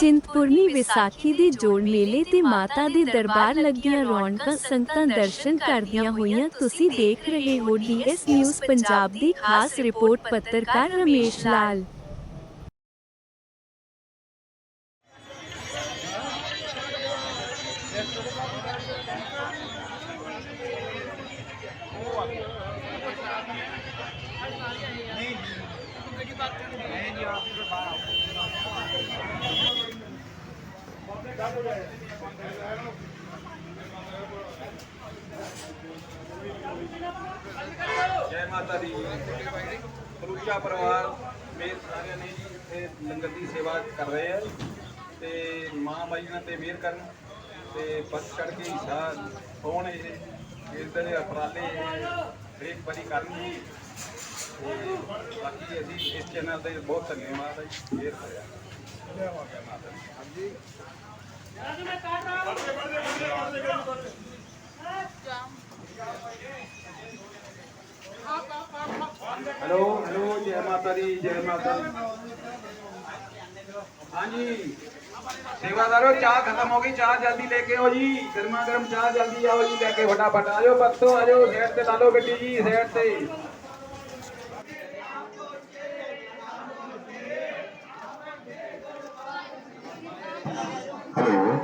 ਗੁਰਪੁਰਨੀ ਵਿਸਾਖੀ ਦੇ ਜੋੜ ਮੇਲੇ ਤੇ ਮਾਤਾ ਦੇ ਦਰਬਾਰ ਲੱਗੀਆਂ ਰੌਣਕਾਂ ਸੰਗਤਾਂ ਦਰਸ਼ਨ ਕਰਦੀਆਂ ਹੋਈਆਂ ਤੁਸੀਂ ਦੇਖ ਰਹੇ ਹੋ ਡੀਐਸ ਨਿਊਜ਼ ਪੰਜਾਬ ਦੀ ਖਾਸ ਰਿਪੋਰਟ ਪੱਤਰਕਾਰ ਰਮੇਸ਼ ਲਾਲ। ਜੈ ਮਾਤਾ ਦੀ। ਪਰੂਚਾ ਪਰਿਵਾਰ ਮੇਰ ਸਾਰਿਆਂ ਨੇ ਜੀ ਇੱਥੇ ਲੰਗਰ ਦੀ ਸੇਵਾ ਕਰ ਰਹੇ ਆ। ਤੇ ਮਾਂ ਮਾਈ ਨਾਲ ਤੇ ਮਿਹਰ ਕਰਨ ਤੇ ਬਸ ਚੜ ਕੇ ਹਿੱਸਾ ਹੋਣ ਇਹ ਇਦਾਂ ਦੇ ਉਪਰਾਲੇ ਇਹ ਹਰੇਕ ਵਾਰੀ ਕਰਨ। ਜੀ ਤੇ ਬਾਕੀ ਅਸੀਂ ਇਸ ਚੈਨਲ ਦੇ ਬਹੁਤ ਧੰਨਵਾਦ ਹੈ ਜੀ ਜੈ ਮਾਤਾ ਦੀ ਹਾਂਜੀ। ਹੈਲੋ ਹੈਲੋ, ਜੈ ਮਾਤਾ ਦੀ, ਜੈ ਮਾਤਾ ਦੀ। ਹਾਂਜੀ। ਸੇਵਾਦਾਰੋ ਚਾਹ ਖਤਮ ਹੋ ਗਈ, ਚਾਹ ਜਲਦੀ ਲੈ ਕੇ ਆਓ ਜੀ। ਗਰਮਾ ਗਰਮ ਚਾਹ ਜਲਦੀ ਆਓ ਜੀ, ਲੈ ਕੇ ਫਟਾਫਟ ਆ ਜਾਓ। ਭਗਤੋ ਆ ਜਾਓ, ਸਾਈਡ ਤੇ ਲਾ ਲਓ ਗੱਡੀ ਜੀ, ਸਾਈਡ ਤੇ।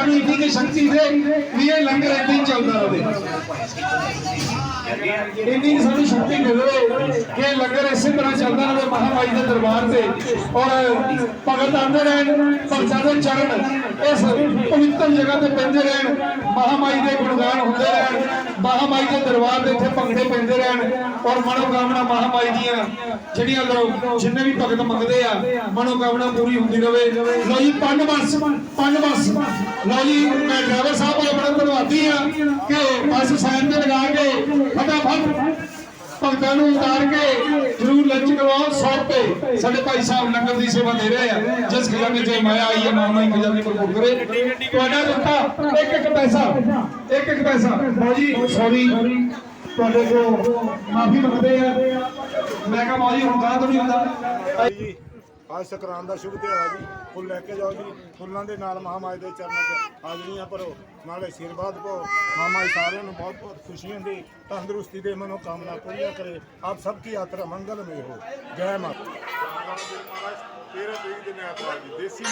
ਸਾਨੂੰ ਇੰਨੀ ਕੁ ਸ਼ਕਤੀ ਦੇ ਵੀ ਇਹ ਲੰਗਰ ਏਦਾਂ ਹੀ ਚੱਲਦਾ ਰਹੇ। ਇੰਨੀ ਕੁ ਸਾਨੂੰ ਸ਼ਕਤੀ ਮਿਲੇ ਕਿ ਇਹ ਲੰਗਰ ਇਸੇ ਤਰ੍ਹਾਂ ਚੱਲਦਾ ਰਹੇ ਮਹਾਮਾਈ ਦੇ ਦਰਬਾਰ ਤੇ। ਔਰ ਭਗਤ ਆਉਂਦੇ ਰਹਿਣ, ਭਗਤਾਂ ਦੇ ਚਰਨ ਇਸ ਪਵਿੱਤਰ ਜਗ੍ਹਾ ਤੇ ਪੈਂਦੇ ਰਹਿਣ। ਮਹਾਮਾਈ ਦੇ ਗੁਣਗਾਨ ਹੁੰਦੇ ਰਹਿਣ, ਮਹਾਮਾਈ ਦੇ ਦਰਬਾਰ ਦੇ ਇੱਥੇ ਭੰਗੜੇ ਪੈਂਦੇ ਰਹਿਣ। ਔਰ ਮਨੋਕਾਮਨਾ ਮਹਾਮਾਈ ਦੀਆਂ, ਜਿਹੜੀਆਂ ਲੋਕ ਜਿੰਨੇ ਵੀ ਭਗਤ ਮੰਗਦੇ ਆ, ਮਨੋਕਾਮਨਾ ਪੂਰੀ ਹੁੰਦੀ ਰਵੇ ਲੋ ਜੀ, ਪੰਜ ਬੱਸ ਪੰਜ ਬੱਸ। ਲੋ ਜੀ, ਮੈਂ ਡਰਾਈਵਰ ਸਾਹਿਬ ਕੋਲ ਬੜਾ ਧੰਨਵਾਦੀ ਆ ਕਿ ਬੱਸ ਸਾਈਨ ਤੇ ਲਗਾ ਕੇ ਫਟਾਫਟ ਭਗਤਾਂ ਨੂੰ ਉਤਾਰ ਕੇ ਜਰੂਰ ਲੰਚ ਕਰਵਾਓ। 100 ਸਾਡੇ ਭਾਈ ਸਾਹਿਬ ਲੰਗਰ ਦੀ ਸੇਵਾ ਦੇ ਰਹੇ ਆ। ਜਿਸ ਖਜ਼ਾਨੇ ਚ ਮਾਇਆ ਆਈ ਹੈ, ਮਾਮਾ ਖਜ਼ਾਨੇ ਕੋਲ ਕਰੇ ਤੁਹਾਡਾ ਦਿੱਤਾ ਇੱਕ ਇੱਕ ਪੈਸਾ, ਇੱਕ ਇੱਕ ਪੈਸਾ। ਲਓ ਸੌਰੀ ਤੁਹਾਡੇ ਕੋਲ ਮਾਫੀ ਮੰਗਦੇ ਆ। ਮੈਂ ਕਿਹਾ ਮਾਜੀ ਹੁਣ ਗਾਹ ਤੋਂ ਨਹੀਂ ਹੁੰਦਾ। ਅੱਜ ਸੰਕਰਾਂਤ ਦਾ ਸ਼ੁਭ ਤਿਉਹਾਰ ਜੀ। ਫੁੱਲ ਲੈ ਕੇ ਜਾਓ ਜੀ। ਫੁੱਲਾਂ ਦੇ ਨਾਲ ਮਹਾਮਾਈ ਦੇ ਚਰਨਾਂ 'ਚ ਹਾਜ਼ਰੀਆਂ ਭਰੋ। ਨਾਲੇ ਆਸ਼ੀਰਵਾਦ ਪਾਓ ਮਹਾਮਾਈ ਸਾਰਿਆਂ ਨੂੰ ਬਹੁਤ ਬਹੁਤ ਖੁਸ਼ੀਆਂ ਦੀ, ਤੰਦਰੁਸਤੀ ਦੇ ਮਨੋ ਕਾਮਨਾ ਪੂਰੀਆਂ ਕਰੇ। ਆਪ ਸਭ ਕੀ ਯਾਤਰਾ ਮੰਗਲਮਈ ਹੋ। ਜੈ ਮਾਤਾ ਤੇਰੇ ਤਰੀਕ ਦੇ ਐਤਵਾਰ ਦੇਸੀ